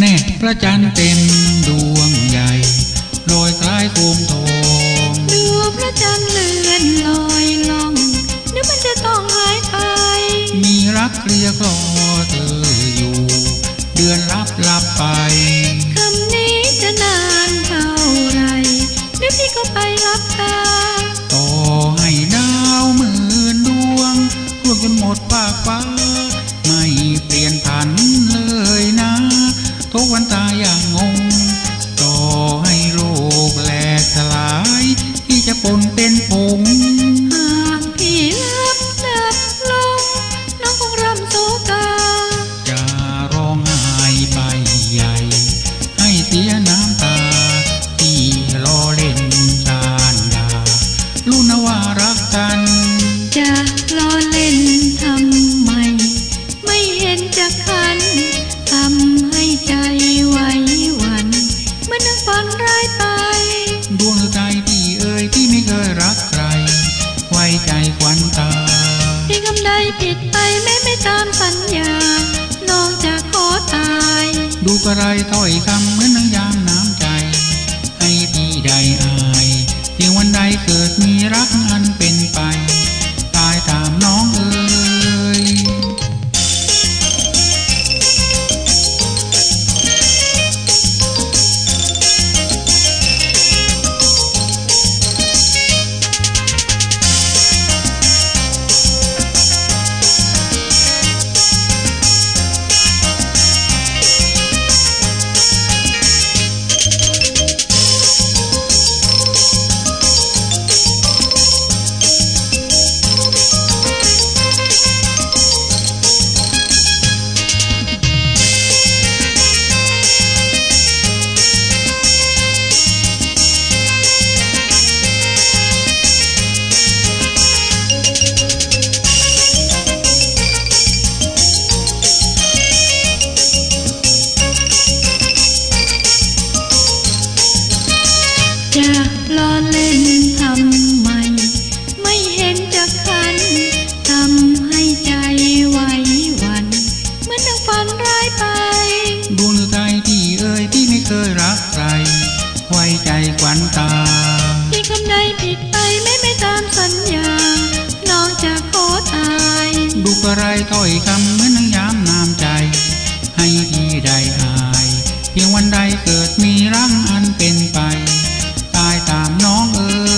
แน่พระจันทร์เต็มดวงใหญ่โรยคล้ายโคมทองดูพระจันทร์เลือนลอยล่องเดี๋ยวมันจะต้องหายไป มีรักเคลียร์คลอเธออยู่ เดือนลับลับไปคำนี้จะนานเท่าไรเดี๋ยวพี่ก็ไปรับตาต่อให้ดาวหมื่นดวงร่วงจนหมดปากฟ้า ร้ายไป ดวงใจที่เอ่ยที่ไม่เคยรักใคร ไว้ใจควันตาที่คำใดผิดไปแม้ไม่ตามสัญญา น้องจะขอตาย ดูกระไรถ้อยคำเหมือนนางยามน้ำใจ ให้พี่ได้อายเพียงวันใดเกิดมีรักอันเป็นไป ตายตามน้องเอ่ย จะล้อเล่นทำไม ไม่เห็นจะคันทำให้ใจไหวหวัน เหมือนดังฝันร้ายไป ดวงใจที่เอ่ยที่ไม่เคยรักใคร ไว้ใจควันตาที่คำใดผิดไปแม้ไม่ตามสัญญา น้องจะขอตาย ดูกระไรถ้อยคำเหมือนนางยามน้ำใจ ให้พี่ได้อาย เพียงวันใดเกิดมีรักอันเป็นไปายตามน้องเอ๋ย